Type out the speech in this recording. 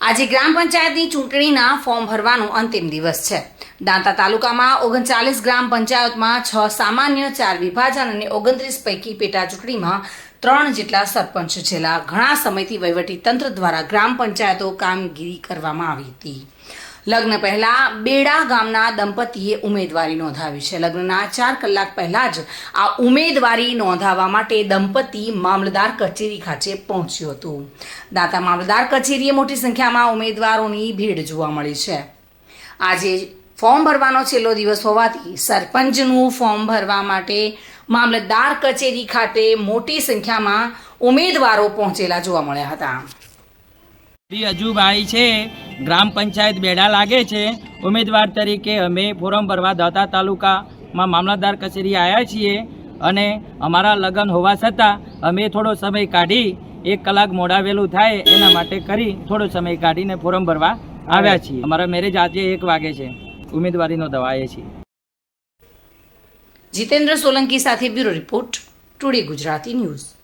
આજે ગ્રામ પંચાયતની ચૂંટણીના ફોર્મ ભરવાનો અંતિમ દિવસ છે. દાંતા તાલુકામાં ઓગણચાલીસ ગ્રામ પંચાયતમાં છ સામાન્ય, ચાર વિભાજન અને ઓગણત્રીસ પૈકી પેટા ચૂંટણીમાં ત્રણ જેટલા સરપંચ છેલ્લા ઘણા સમયથી વહીવટી તંત્ર દ્વારા ગ્રામ પંચાયતો કામગીરી કરવામાં આવી હતી. લગ્ન પહેલા બેડા ગામના દંપતીએ ઉમેદવારી નોંધાવી છે. લગ્નના ચાર કલાક પહેલા જ આ ઉમેદવારી નોંધાવવા માટે દંપતી મામલદાર કચેરી ખાતે પહોંચ્યું હતું. દાતા મામલદાર કચેરીએ મોટી સંખ્યામાં ઉમેદવારોની ભીડ જોવા મળી છે. આજે ફોર્મ ભરવાનો છેલ્લો દિવસ હોવાથી સરપંચનું ફોર્મ ભરવા માટે મામલતદાર કચેરી ખાતે મોટી સંખ્યામાં ઉમેદવારો પહોંચેલા જોવા મળ્યા હતા. શ્રી અજુભાઈ છે, ગ્રામ પંચાયત બેડા લાગે છે. ઉમેદવાર તરીકે અમે ફોરમ ભરવા દાતા તાલુકામાં મામલતદાર કચેરી આવ્યા છીએ અને અમારા લગ્ન હોવા છતાં અમે થોડો સમય કાઢી એક કલાક મોડાવેલું થાય એના માટે કરી થોડો સમય કાઢીને ફોરમ ભરવા આવ્યા છીએ. અમારા મેરેજ આજે એક વાગે છે. ઉમેદવારીનો દવાએ છીએ. જીતેન્દ્ર સોલંકી સાથે bureau report, today Gujarati news.